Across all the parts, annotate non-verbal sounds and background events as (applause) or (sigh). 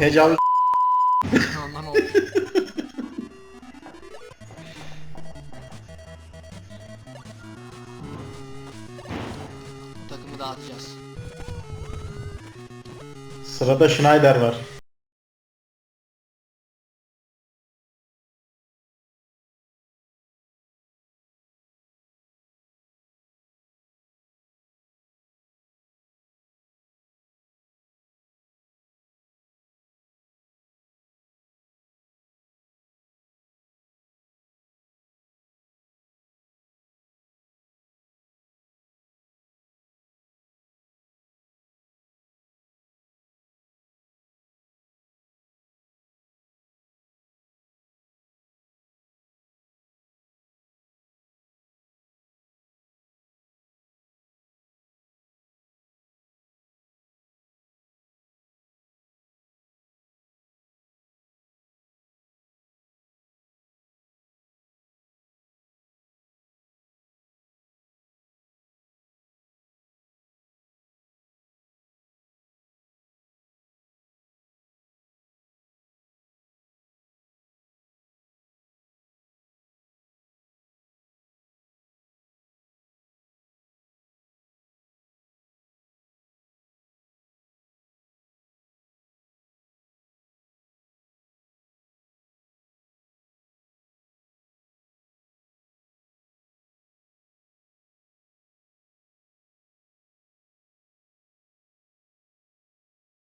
Tecavüz Ondan oldu. Takımı dağıtacağız. Sırada Schneider var.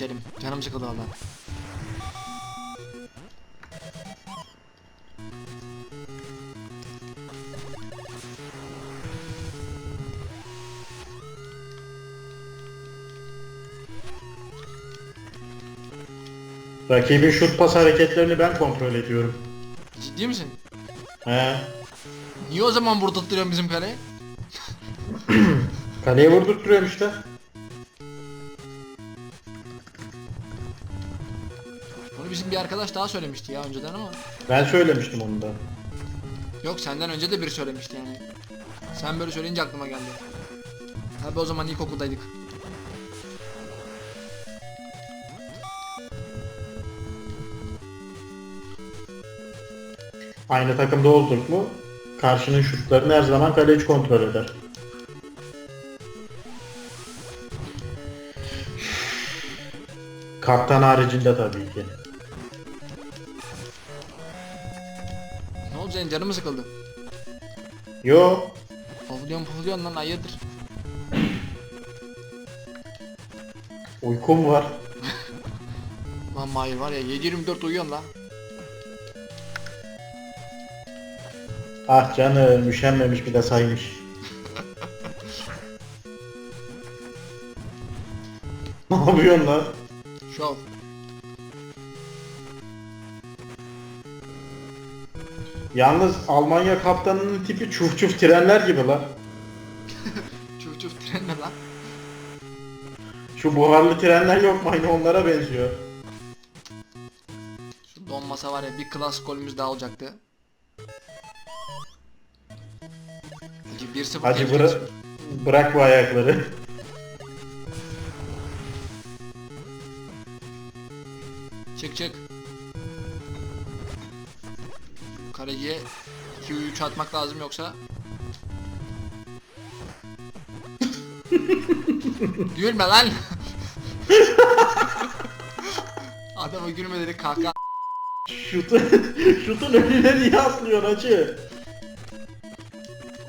Geçelim. Canım sıkıldı valla. Rakibin şut pas hareketlerini ben kontrol ediyorum. Ciddi misin? He. Niye o zaman vurdurtturuyorsun bizim kaleyi? (clears throat) Kaleye vurdurtturuyorum işte. Bir arkadaş daha söylemişti ya önceden ama. Ben söylemiştim onu da. Yok senden önce de biri söylemişti yani. Sen böyle söyleyince aklıma geldi. Tabi o zaman ilkokuldaydık. Aynı takımda olduk mu karşının şutlarını her zaman kaleci kontrol eder. Kaptan haricinde tabii ki. Senin canın mı sıkıldı? Yo, Pofluyorsun pofluyorsun lan hayırdır? uykum var. (laughs) Lan Mahir var ya 7-24 uyuyorsun lan. Ah canım, üşenmemiş bir de saymış. (laughs) ne yapıyorsun lan? Yalnız Almanya kaptanının tipi çuf çuf trenler gibi lan. (laughs) Çuf çuf trenle lan. Şu buharlı trenler yok mu aynı onlara benziyor. Şu donmasa var ya bir klas golümüz daha olacaktı. Hacı 1-0 Hacı bıra bırak bu ayakları. Çık çık. Kaleciye 2-3 atmak lazım yoksa (laughs) Gülme lan. (laughs) Adama gülme dedi kahkaha. Şutu, (laughs) şutun önüne niye atlıyor hacı?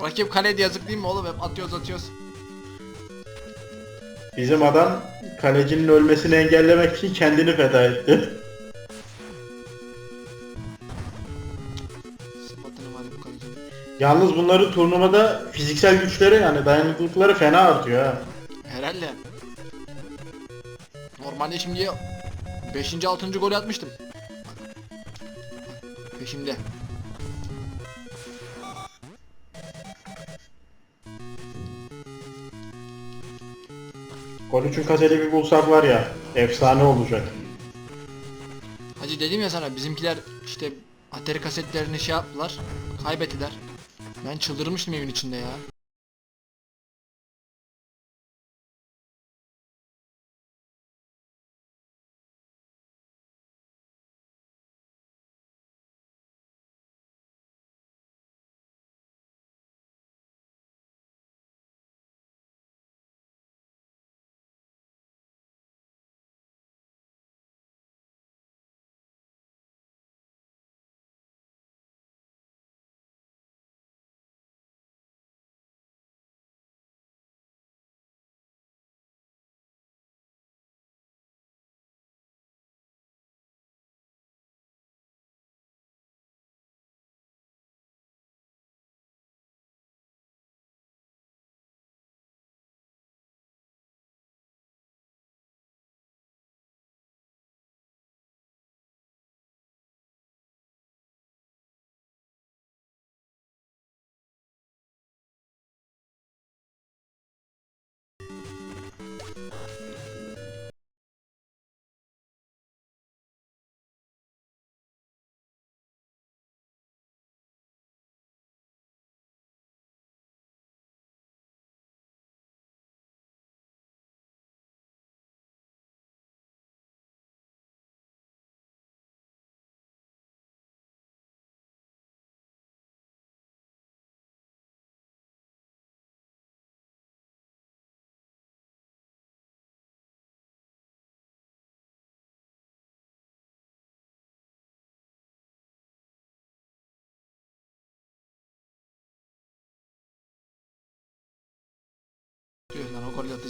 Rakip kale diye yazık değil mi oğlum hep atıyoruz atıyoruz. Bizim adam kalecinin ölmesini engellemek için kendini feda etti. Yalnız bunların turnuvada fiziksel güçleri yani dayanıklılıkları fena artıyor ha. Herhalde. Normalde şimdi 5. 6. golü atmıştım. Peşimde. Gol için kaseti bir bulsak var ya efsane olacak. Hacı dedim ya sana bizimkiler işte Atari kasetlerini şey yaptılar. Kaybettiler. Ben çıldırmıştım evin içinde ya.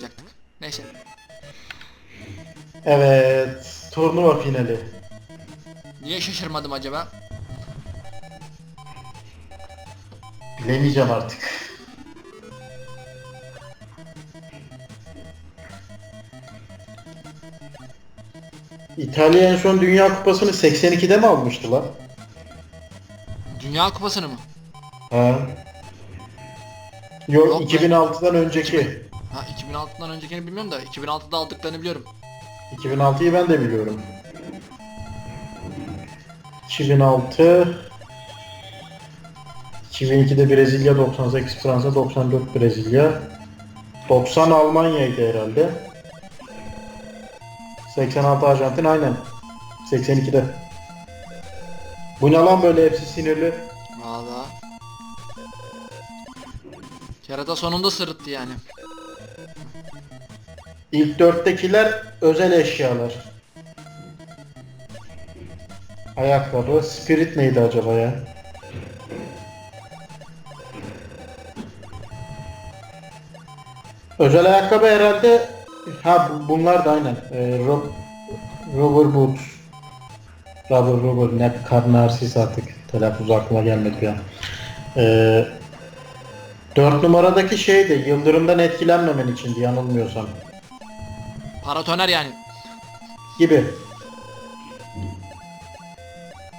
Yapacaktık. Neyse. Evet. Turnuva finali. Niye şaşırmadım acaba? Bilemeyeceğim artık. İtalya en son Dünya Kupası'nı 82'de mi almıştı lan? Dünya kupasını mı? Ha. Yok, Yok be. 2006'dan önceki. Ha 2006'dan öncekini bilmiyorum da 2006'da aldıklarını biliyorum. 2006'yı ben de biliyorum. 2006 2002'de Brezilya, 98 Fransa, 94 Brezilya. 90 Almanya'ydı herhalde. 86 Arjantin aynen. 82'de. Bu ne lan böyle hepsi sinirli. Valla. Kerata sonunda sırıttı yani. İlk dörttekiler özel eşyalar. Ayakkabı. Spirit neydi acaba ya? Özel ayakkabı herhalde ha bu- bunlar da aynen. Ee, ro- rubber boots. Rubber rubber ne karnarsis artık telaffuz aklıma gelmedi ya. Ee, 4 numaradaki şey de yıldırımdan etkilenmemen için yanılmıyorsam. Paratoner yani. gibi.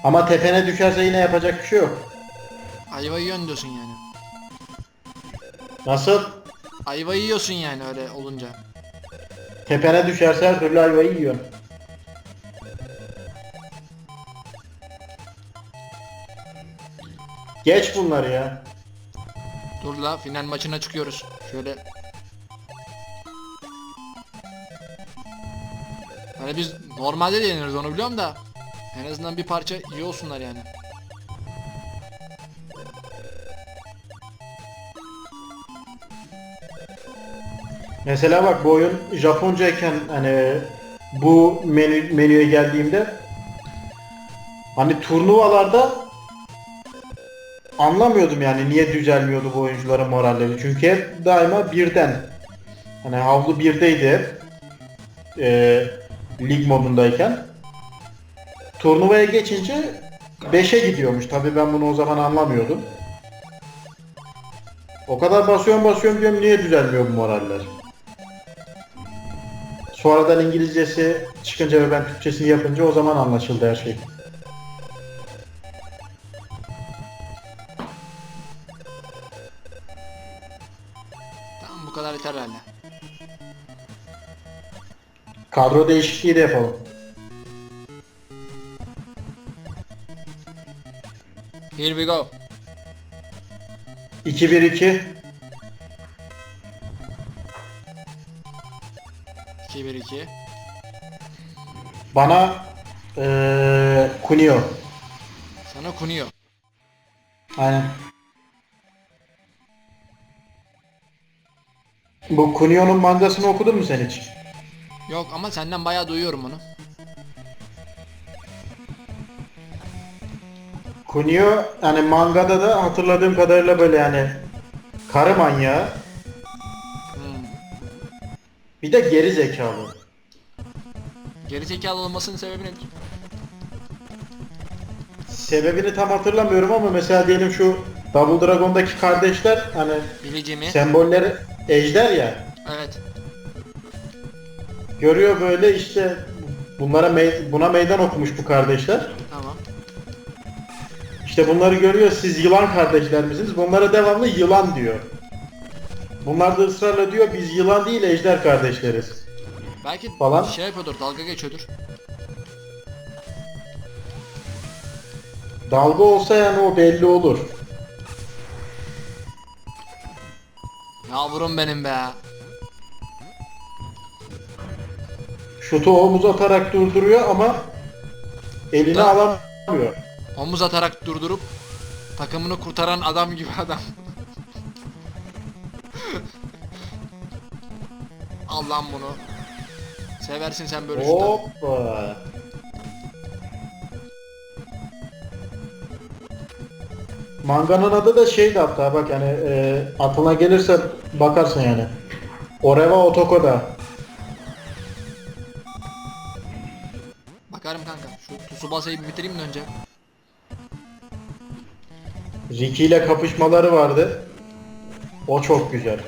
Ama tepene düşerse yine yapacak bir şey yok. Ayva yiyorsun diyorsun yani. Nasıl? Ayva yiyorsun yani öyle olunca. Tepene düşerse her türlü ayvayı yiyorsun. Geç bunları ya. Dur la final maçına çıkıyoruz. Şöyle. Hani biz normalde de yeniriz onu biliyorum da. En azından bir parça iyi olsunlar yani. Mesela bak bu oyun Japoncayken hani bu menü, menüye geldiğimde hani turnuvalarda anlamıyordum yani niye düzelmiyordu bu oyuncuların moralleri. Çünkü hep daima birden. Hani havlu birdeydi hep. Ee, lig modundayken. Turnuvaya geçince 5'e gidiyormuş. Tabii ben bunu o zaman anlamıyordum. O kadar basıyorum basıyorum diyorum niye düzelmiyor bu moraller? Sonradan İngilizcesi çıkınca ve ben Türkçesini yapınca o zaman anlaşıldı her şey. Tamam bu kadar yeter herhalde. Kadro değişikliği de yapalım. Here we go. 2-1-2 2 1 2. bana eee Kunio. Sana kunuyor. Aynen. Bu Kunio'nun mangasını okudun mu sen hiç? Yok ama senden bayağı duyuyorum onu. Kunio hani mangada da hatırladığım kadarıyla böyle yani karı manyağı Hmm. bir de geri zekalı. Geri zekalı olmasının sebebi nedir? Sebebini tam hatırlamıyorum ama mesela diyelim şu Double Dragon'daki kardeşler hani Bilici mi? sembolleri ejder ya Evet. Görüyor böyle işte bunlara mey- buna meydan okumuş bu kardeşler. Tamam. İşte bunları görüyor siz yılan kardeşler misiniz? Bunlara devamlı yılan diyor. Bunlar da ısrarla diyor biz yılan değil ejder kardeşleriz. Belki Falan. şey yapıyordur, dalga geçiyordur. Dalga olsa yani o belli olur. Yavrum benim be. Şutu omuz atarak durduruyor ama elini Da- alamıyor. Omuz atarak durdurup takımını kurtaran adam gibi adam. Al lan bunu. Seversin sen böyle şutları. Hoppa. Manganın adı da şeydi hatta bak yani e, aklına gelirse bakarsın yani. Oreva Otoko'da. Bakarım kanka. Şu Tsubasa'yı bir bitireyim de önce. Ricky ile kapışmaları vardı. O çok güzel.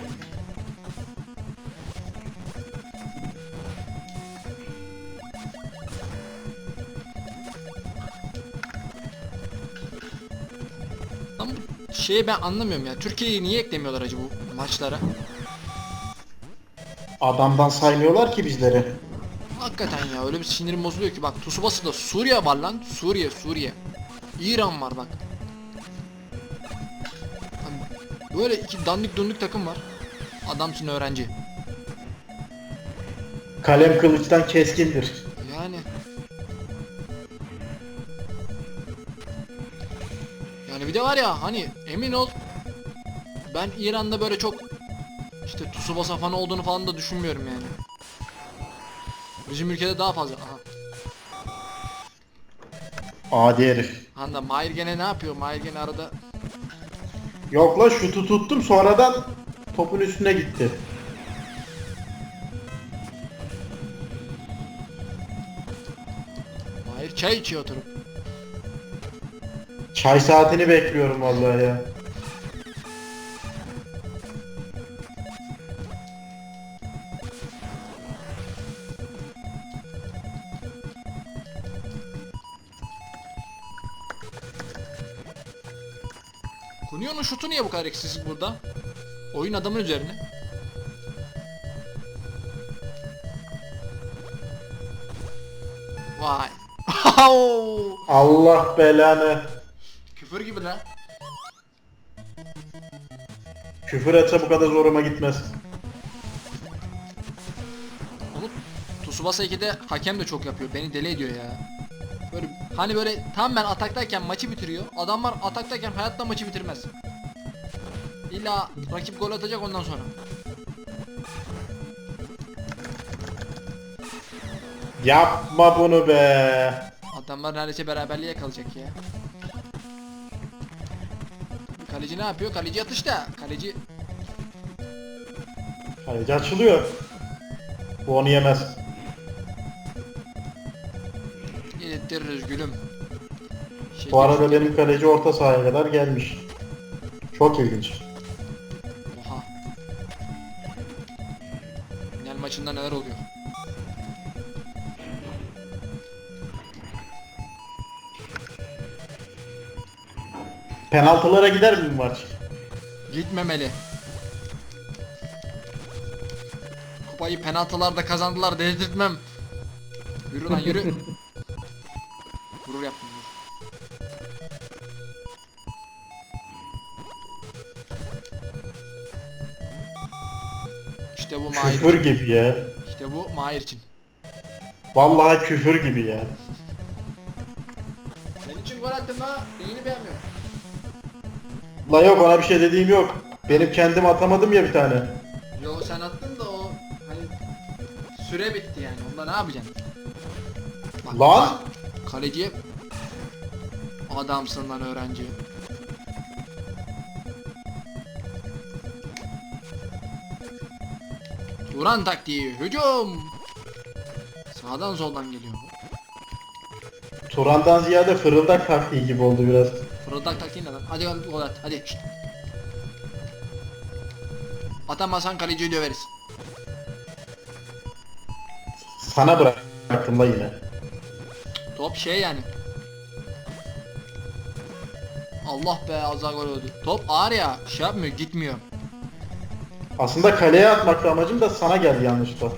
Lan bu şeyi ben anlamıyorum ya. Türkiye'yi niye eklemiyorlar acaba bu maçlara? Adamdan saymıyorlar ki bizleri. Hakikaten ya öyle bir sinirim bozuluyor ki bak Tsubasa'da Suriye var lan. Suriye, Suriye. İran var bak. Böyle iki dandik dunduk takım var. Adamsın öğrenci. Kalem kılıçtan keskindir. Yani. Yani bir de var ya hani emin ol ben İran'da böyle çok işte Tsubasa fanı olduğunu falan da düşünmüyorum yani. Bizim ülkede daha fazla. Aha. Adi herif. Handa Mahir gene ne yapıyor? Mahir gene arada Yok la şutu tuttum sonradan topun üstüne gitti. Mahir çay içiyor oturup. Çay saatini bekliyorum vallahi ya. Kunio'nun şutu niye bu kadar eksiksiz burada? Oyun adamın üzerine. Vay. Allah belanı. Küfür gibi lan. Küfür etse bu kadar zoruma gitmez. Onu Tsubasa 2'de hakem de çok yapıyor. Beni deli ediyor ya. Hani böyle tam ben ataktayken maçı bitiriyor. Adamlar ataktayken hayatta maçı bitirmez. İlla rakip gol atacak ondan sonra. Yapma bunu be. Adamlar neredeyse beraberliğe kalacak ya. Kaleci ne yapıyor? Kaleci atışta. Kaleci Kaleci açılıyor. Bu onu yemez. Yedirtiriz gülüm. Şey Bu arada benim kaleci orta sahaya kadar gelmiş. Çok ilginç. Oha. Final maçında neler oluyor? Penaltılara gider mi bu maç? Gitmemeli. Kupayı penaltılarda kazandılar dedirtmem. Yürü lan yürü. (laughs) Gurur yaptım. dur. İşte bu Mahir. Küfür gibi ya. İşte bu Mahir için. Vallahi küfür gibi ya. Senin için gol attım ha. Neyini beğenmiyorum. La yok ona bir şey dediğim yok. Benim kendim atamadım ya bir tane. Yo sen attın da o hani süre bitti yani. Onda ne yapacaksın? Bak, Lan! bak, Kaleci adamsın lan öğrenci. Turan taktiği hücum. Sağdan soldan geliyor. Turan'dan ziyade fırıldak taktiği gibi oldu biraz. Fırıldak taktiği ne lan? Hadi gol at hadi. Şşt. Atamazsan kaleciyi döveriz. Sana bıraktım la yine. Şey yani. Allah be az daha gol oldu. Top ağır ya şey yapmıyor gitmiyor. Aslında kaleye atmakta amacım da sana geldi yanlışlıkla.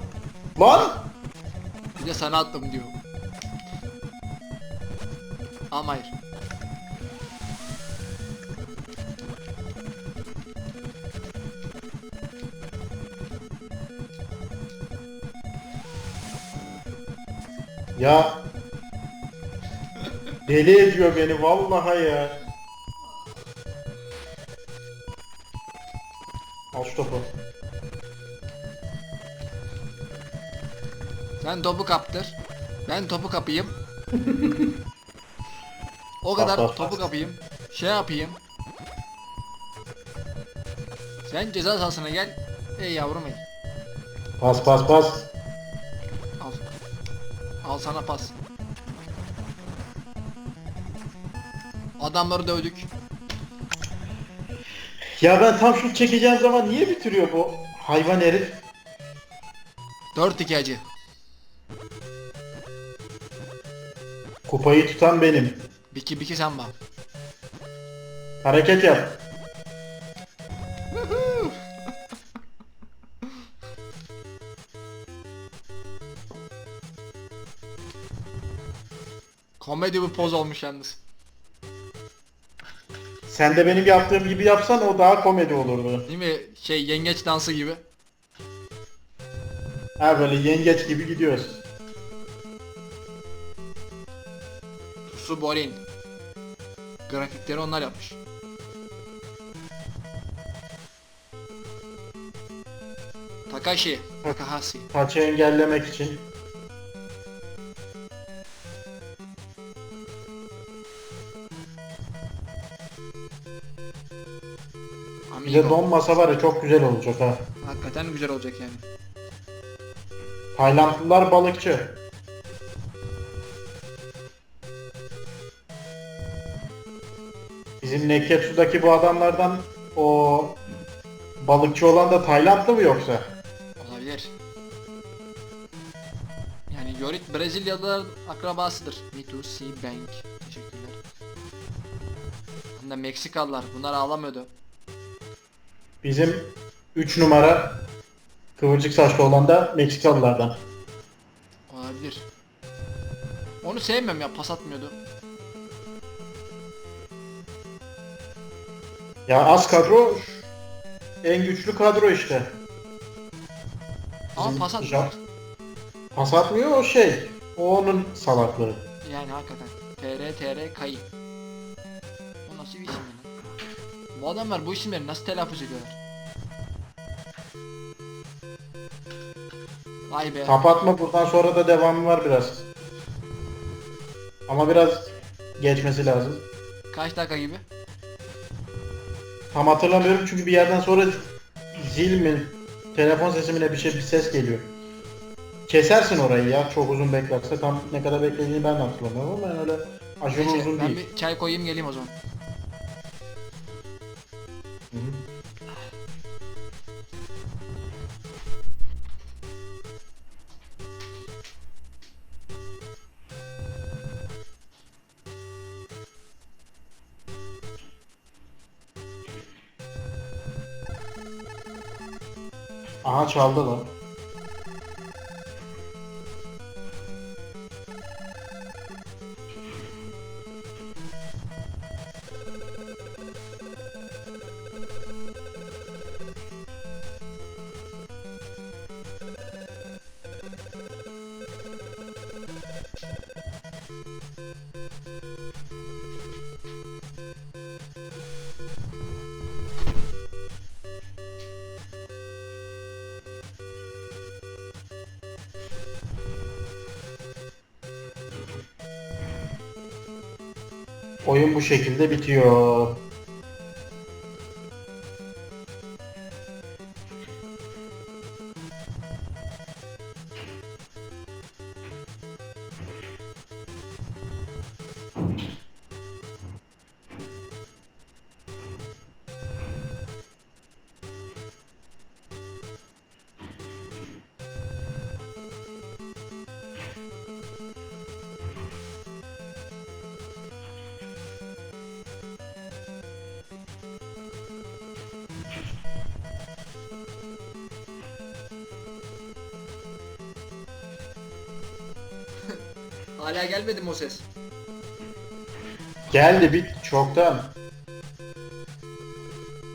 Lan! Bir de sana attım diyor. Ama hayır. Ya deli ediyor beni vallahi ya. Al şu topu. Sen topu kaptır. Ben topu kapayım. o kadar topu bas. kapayım. Şey yapayım. Sen ceza sahasına gel. Ey yavrum ey. Pas pas pas. Al. Al sana pas. Adamları dövdük. Ya ben tam şut çekeceğim zaman niye bitiriyor bu hayvan herif? 4-2 acı. Kupayı tutan benim. Biki biki sen bak. Hareket yap. Komedi bir poz olmuş yalnız. Sen de benim yaptığım gibi yapsan o daha komedi olurdu. Değil mi? Şey yengeç dansı gibi. Ha böyle yengeç gibi gidiyoruz. Su Borin. Grafikleri onlar yapmış. Takashi. Takahashi. Taçı engellemek için. Bir de Amigo. donmasa var ya çok güzel olacak ha. Hakikaten güzel olacak yani. Taylandlılar balıkçı. Bizim Neketsu'daki bu adamlardan o balıkçı olan da Taylandlı mı yoksa? Olabilir. Yani Yorit Brezilyalılar akrabasıdır. Me too, C Bank. Teşekkürler. Hem de Meksikalılar. Bunlar ağlamıyordu. Bizim 3 numara kıvırcık saçlı olan da Meksikalılardan. Olabilir. Onu sevmem ya pas atmıyordu. Ya az kadro en güçlü kadro işte. Ama Bizim pas atmıyor. Pas atmıyor o şey. O onun salaklığı. Yani hakikaten. TR TR kayıp. Bu adamlar bu isimleri nasıl telaffuz ediyorlar? Vay be. Kapatma buradan sonra da devamı var biraz. Ama biraz geçmesi lazım. Kaç dakika gibi? Tam hatırlamıyorum çünkü bir yerden sonra zil mi, telefon sesi mi ne bir şey bir ses geliyor. Kesersin orayı ya çok uzun beklerse tam ne kadar beklediğini ben de hatırlamıyorum ama yani öyle aşırı Neyse, uzun ben değil. bir çay koyayım geleyim o zaman. Aha çaldı lan. Oyun bu şekilde bitiyor. Hala gelmedi mi o ses? Geldi bit çoktan.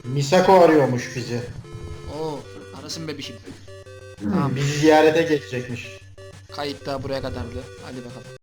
Misako arıyormuş bizi. Oo, arasın bebişim. Bizi ziyarete geçecekmiş. Kayıt da buraya kadardı. Hadi bakalım.